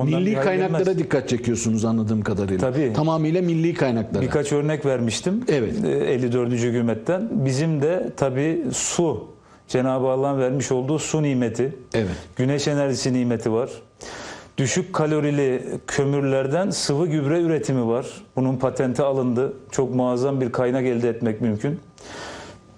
ondan Milli kaynaklara gelmez. dikkat çekiyorsunuz anladığım kadarıyla. Tabii. Tamamıyla milli kaynaklara. Birkaç örnek vermiştim. Evet. Ee, 54. hükümetten. Bizim de tabii su, Cenab-ı Allah'ın vermiş olduğu su nimeti, Evet. güneş enerjisi nimeti var. Düşük kalorili kömürlerden sıvı gübre üretimi var. Bunun patenti alındı. Çok muazzam bir kaynak elde etmek mümkün.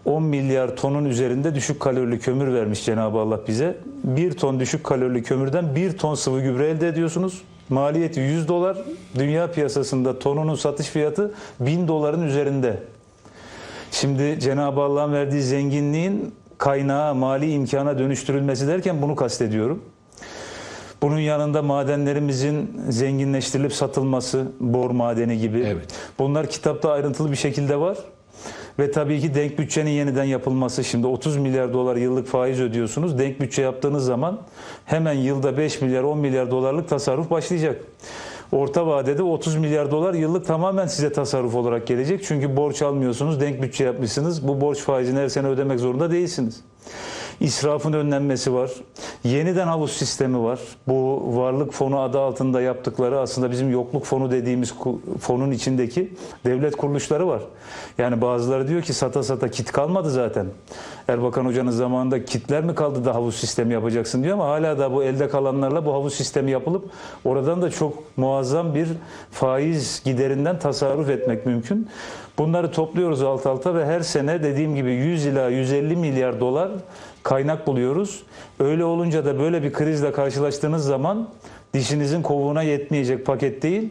10 milyar tonun üzerinde düşük kalorili kömür vermiş Cenab-ı Allah bize. 1 ton düşük kalorili kömürden 1 ton sıvı gübre elde ediyorsunuz. Maliyeti 100 dolar. Dünya piyasasında tonunun satış fiyatı 1000 doların üzerinde. Şimdi Cenab-ı Allah'ın verdiği zenginliğin kaynağı, mali imkana dönüştürülmesi derken bunu kastediyorum. Bunun yanında madenlerimizin zenginleştirilip satılması, bor madeni gibi. Evet. Bunlar kitapta ayrıntılı bir şekilde var. Ve tabii ki denk bütçenin yeniden yapılması. Şimdi 30 milyar dolar yıllık faiz ödüyorsunuz. Denk bütçe yaptığınız zaman hemen yılda 5 milyar 10 milyar dolarlık tasarruf başlayacak. Orta vadede 30 milyar dolar yıllık tamamen size tasarruf olarak gelecek. Çünkü borç almıyorsunuz, denk bütçe yapmışsınız. Bu borç faizini her sene ödemek zorunda değilsiniz. İsrafın önlenmesi var. Yeniden havuz sistemi var. Bu varlık fonu adı altında yaptıkları aslında bizim yokluk fonu dediğimiz fonun içindeki devlet kuruluşları var. Yani bazıları diyor ki sata sata kit kalmadı zaten. Erbakan Hoca'nın zamanında kitler mi kaldı da havuz sistemi yapacaksın diyor ama hala da bu elde kalanlarla bu havuz sistemi yapılıp oradan da çok muazzam bir faiz giderinden tasarruf etmek mümkün. Bunları topluyoruz alt alta ve her sene dediğim gibi 100 ila 150 milyar dolar kaynak buluyoruz. Öyle olunca da böyle bir krizle karşılaştığınız zaman dişinizin kovuğuna yetmeyecek paket değil.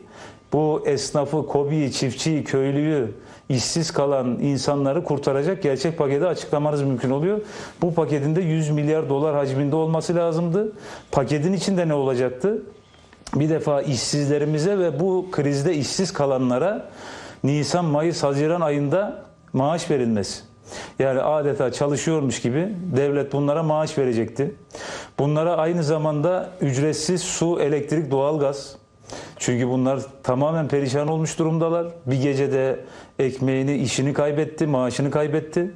Bu esnafı, kobiyi, çiftçiyi, köylüyü, işsiz kalan insanları kurtaracak gerçek paketi açıklamanız mümkün oluyor. Bu paketin de 100 milyar dolar hacminde olması lazımdı. Paketin içinde ne olacaktı? Bir defa işsizlerimize ve bu krizde işsiz kalanlara Nisan, Mayıs, Haziran ayında maaş verilmesi. Yani adeta çalışıyormuş gibi devlet bunlara maaş verecekti. Bunlara aynı zamanda ücretsiz su, elektrik, doğalgaz. Çünkü bunlar tamamen perişan olmuş durumdalar. Bir gecede ekmeğini, işini kaybetti, maaşını kaybetti.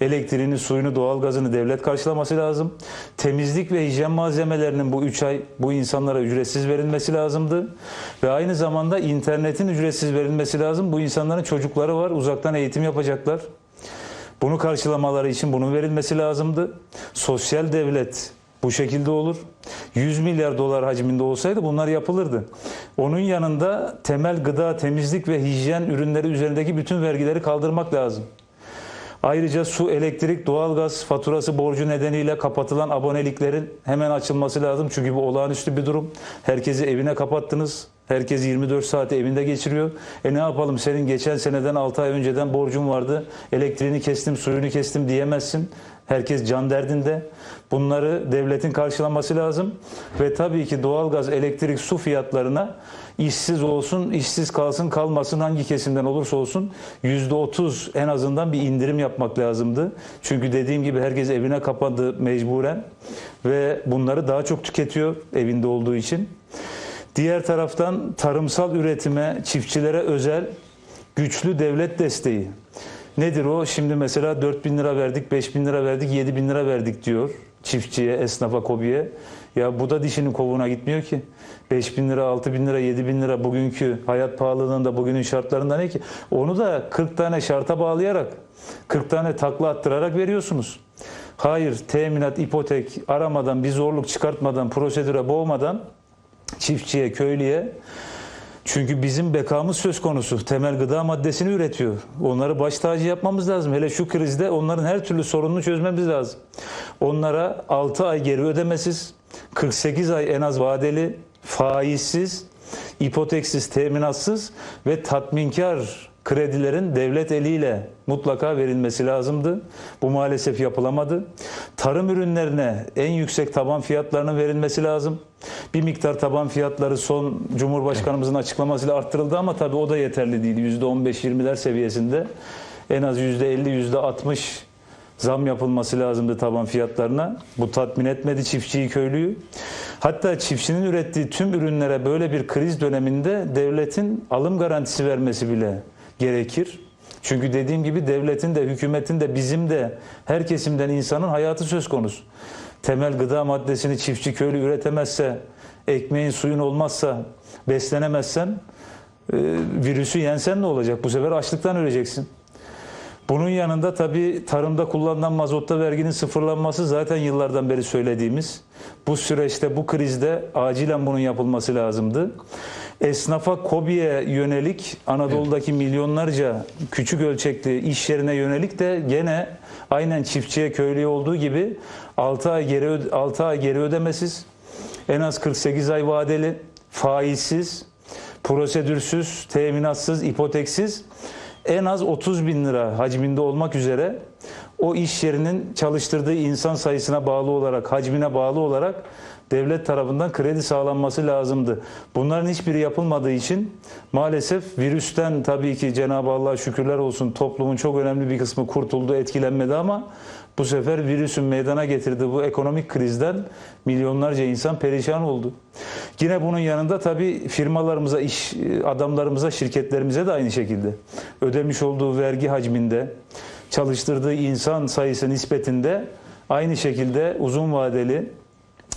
Elektriğini, suyunu, doğalgazını devlet karşılaması lazım. Temizlik ve hijyen malzemelerinin bu 3 ay bu insanlara ücretsiz verilmesi lazımdı. Ve aynı zamanda internetin ücretsiz verilmesi lazım. Bu insanların çocukları var, uzaktan eğitim yapacaklar. Bunu karşılamaları için bunun verilmesi lazımdı. Sosyal devlet bu şekilde olur. 100 milyar dolar hacminde olsaydı bunlar yapılırdı. Onun yanında temel gıda, temizlik ve hijyen ürünleri üzerindeki bütün vergileri kaldırmak lazım. Ayrıca su, elektrik, doğalgaz faturası borcu nedeniyle kapatılan aboneliklerin hemen açılması lazım. Çünkü bu olağanüstü bir durum. Herkesi evine kapattınız. Herkes 24 saati evinde geçiriyor. E ne yapalım senin geçen seneden 6 ay önceden borcun vardı. Elektriğini kestim, suyunu kestim diyemezsin. Herkes can derdinde. Bunları devletin karşılaması lazım. Ve tabii ki doğalgaz, elektrik, su fiyatlarına işsiz olsun, işsiz kalsın, kalmasın hangi kesimden olursa olsun %30 en azından bir indirim yapmak lazımdı. Çünkü dediğim gibi herkes evine kapandı mecburen ve bunları daha çok tüketiyor evinde olduğu için. Diğer taraftan tarımsal üretime, çiftçilere özel güçlü devlet desteği. Nedir o? Şimdi mesela 4 bin lira verdik, 5 bin lira verdik, 7 bin lira verdik diyor çiftçiye, esnafa, kobiye. Ya bu da dişinin kovuğuna gitmiyor ki. 5 bin lira, 6 bin lira, 7 bin lira bugünkü hayat pahalılığında, bugünün şartlarında ne ki? Onu da 40 tane şarta bağlayarak, 40 tane takla attırarak veriyorsunuz. Hayır, teminat, ipotek aramadan, bir zorluk çıkartmadan, prosedüre boğmadan çiftçiye, köylüye çünkü bizim bekamız söz konusu. Temel gıda maddesini üretiyor. Onları baş tacı yapmamız lazım. Hele şu krizde onların her türlü sorununu çözmemiz lazım. Onlara 6 ay geri ödemesiz, 48 ay en az vadeli, faizsiz, ipoteksiz, teminatsız ve tatminkar kredilerin devlet eliyle mutlaka verilmesi lazımdı. Bu maalesef yapılamadı. Tarım ürünlerine en yüksek taban fiyatlarının verilmesi lazım. Bir miktar taban fiyatları son Cumhurbaşkanımızın açıklamasıyla arttırıldı ama tabii o da yeterli değil. %15-20'ler seviyesinde en az %50, %60 zam yapılması lazımdı taban fiyatlarına. Bu tatmin etmedi çiftçiyi, köylüyü. Hatta çiftçinin ürettiği tüm ürünlere böyle bir kriz döneminde devletin alım garantisi vermesi bile gerekir. Çünkü dediğim gibi devletin de, hükümetin de, bizim de, her kesimden insanın hayatı söz konusu. Temel gıda maddesini çiftçi köylü üretemezse ekmeğin suyun olmazsa beslenemezsen e, virüsü yensen ne olacak? Bu sefer açlıktan öleceksin. Bunun yanında tabii tarımda kullanılan mazotta verginin sıfırlanması zaten yıllardan beri söylediğimiz. Bu süreçte, bu krizde acilen bunun yapılması lazımdı. Esnafa, KOBİ'ye yönelik Anadolu'daki milyonlarca küçük ölçekli iş yerine yönelik de gene aynen çiftçiye, köylüye olduğu gibi 6 ay geri, öde- 6 ay geri ödemesiz, en az 48 ay vadeli, faizsiz, prosedürsüz, teminatsız, ipoteksiz en az 30 bin lira hacminde olmak üzere o iş yerinin çalıştırdığı insan sayısına bağlı olarak, hacmine bağlı olarak devlet tarafından kredi sağlanması lazımdı. Bunların hiçbiri yapılmadığı için maalesef virüsten tabii ki Cenab-ı Allah'a şükürler olsun toplumun çok önemli bir kısmı kurtuldu, etkilenmedi ama bu sefer virüsün meydana getirdiği bu ekonomik krizden milyonlarca insan perişan oldu. Yine bunun yanında tabii firmalarımıza, iş adamlarımıza, şirketlerimize de aynı şekilde ödemiş olduğu vergi hacminde, çalıştırdığı insan sayısı nispetinde aynı şekilde uzun vadeli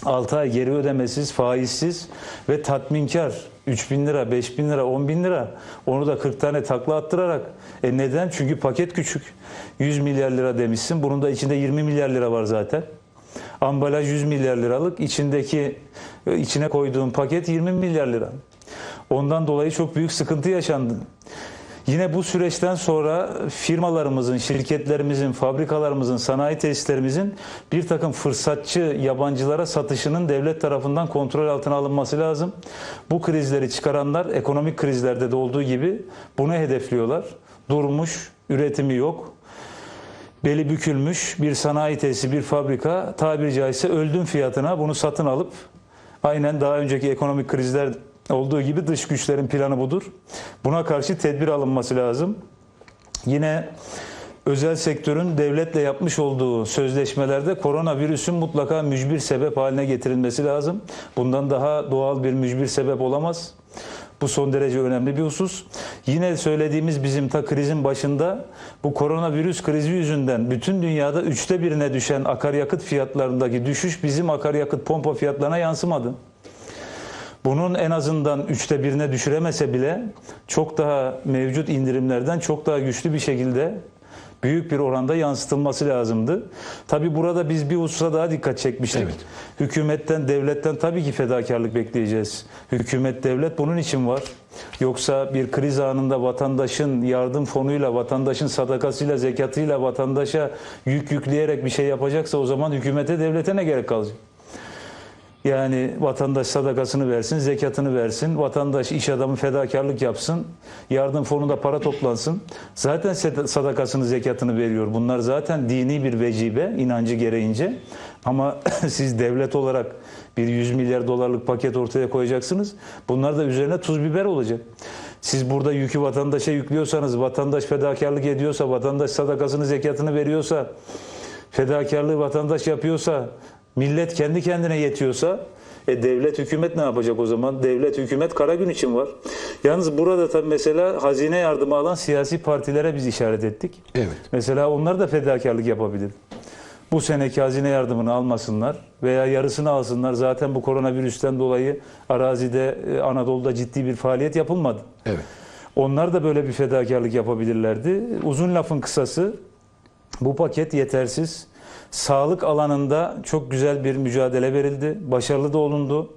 6 ay geri ödemesiz, faizsiz ve tatminkar 3 bin lira, 5 bin lira, 10 bin lira onu da 40 tane takla attırarak. E neden? Çünkü paket küçük. 100 milyar lira demişsin. Bunun da içinde 20 milyar lira var zaten. Ambalaj 100 milyar liralık. içindeki içine koyduğun paket 20 milyar lira. Ondan dolayı çok büyük sıkıntı yaşandı. Yine bu süreçten sonra firmalarımızın, şirketlerimizin, fabrikalarımızın, sanayi tesislerimizin bir takım fırsatçı yabancılara satışının devlet tarafından kontrol altına alınması lazım. Bu krizleri çıkaranlar ekonomik krizlerde de olduğu gibi bunu hedefliyorlar. Durmuş, üretimi yok. Beli bükülmüş bir sanayi tesisi, bir fabrika tabiri caizse öldüm fiyatına bunu satın alıp aynen daha önceki ekonomik krizler olduğu gibi dış güçlerin planı budur. Buna karşı tedbir alınması lazım. Yine özel sektörün devletle yapmış olduğu sözleşmelerde koronavirüsün mutlaka mücbir sebep haline getirilmesi lazım. Bundan daha doğal bir mücbir sebep olamaz. Bu son derece önemli bir husus. Yine söylediğimiz bizim ta krizin başında bu koronavirüs krizi yüzünden bütün dünyada üçte birine düşen akaryakıt fiyatlarındaki düşüş bizim akaryakıt pompa fiyatlarına yansımadı. Bunun en azından üçte birine düşüremese bile çok daha mevcut indirimlerden çok daha güçlü bir şekilde büyük bir oranda yansıtılması lazımdı. Tabi burada biz bir hususa daha dikkat çekmiştik. Evet. Hükümetten, devletten tabii ki fedakarlık bekleyeceğiz. Hükümet, devlet bunun için var. Yoksa bir kriz anında vatandaşın yardım fonuyla, vatandaşın sadakasıyla, zekatıyla vatandaşa yük yükleyerek bir şey yapacaksa o zaman hükümete, devlete ne gerek kalacak? Yani vatandaş sadakasını versin, zekatını versin, vatandaş iş adamı fedakarlık yapsın, yardım fonunda para toplansın. Zaten sadakasını, zekatını veriyor. Bunlar zaten dini bir vecibe, inancı gereğince. Ama siz devlet olarak bir 100 milyar dolarlık paket ortaya koyacaksınız. Bunlar da üzerine tuz biber olacak. Siz burada yükü vatandaşa yüklüyorsanız, vatandaş fedakarlık ediyorsa, vatandaş sadakasını, zekatını veriyorsa, fedakarlığı vatandaş yapıyorsa, millet kendi kendine yetiyorsa e devlet hükümet ne yapacak o zaman? Devlet hükümet kara gün için var. Yalnız burada tabii mesela hazine yardımı alan siyasi partilere biz işaret ettik. Evet. Mesela onlar da fedakarlık yapabilir. Bu seneki hazine yardımını almasınlar veya yarısını alsınlar. Zaten bu koronavirüsten dolayı arazide e, Anadolu'da ciddi bir faaliyet yapılmadı. Evet. Onlar da böyle bir fedakarlık yapabilirlerdi. Uzun lafın kısası bu paket yetersiz. Sağlık alanında çok güzel bir mücadele verildi. Başarılı da olundu.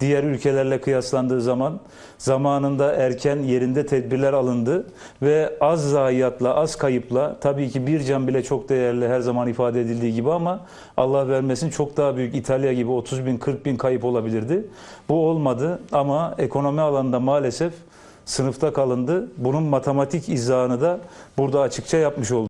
Diğer ülkelerle kıyaslandığı zaman zamanında erken yerinde tedbirler alındı ve az zayiatla, az kayıpla tabii ki bir can bile çok değerli her zaman ifade edildiği gibi ama Allah vermesin çok daha büyük İtalya gibi 30 bin 40 bin kayıp olabilirdi. Bu olmadı ama ekonomi alanında maalesef sınıfta kalındı. Bunun matematik izahını da burada açıkça yapmış olduk.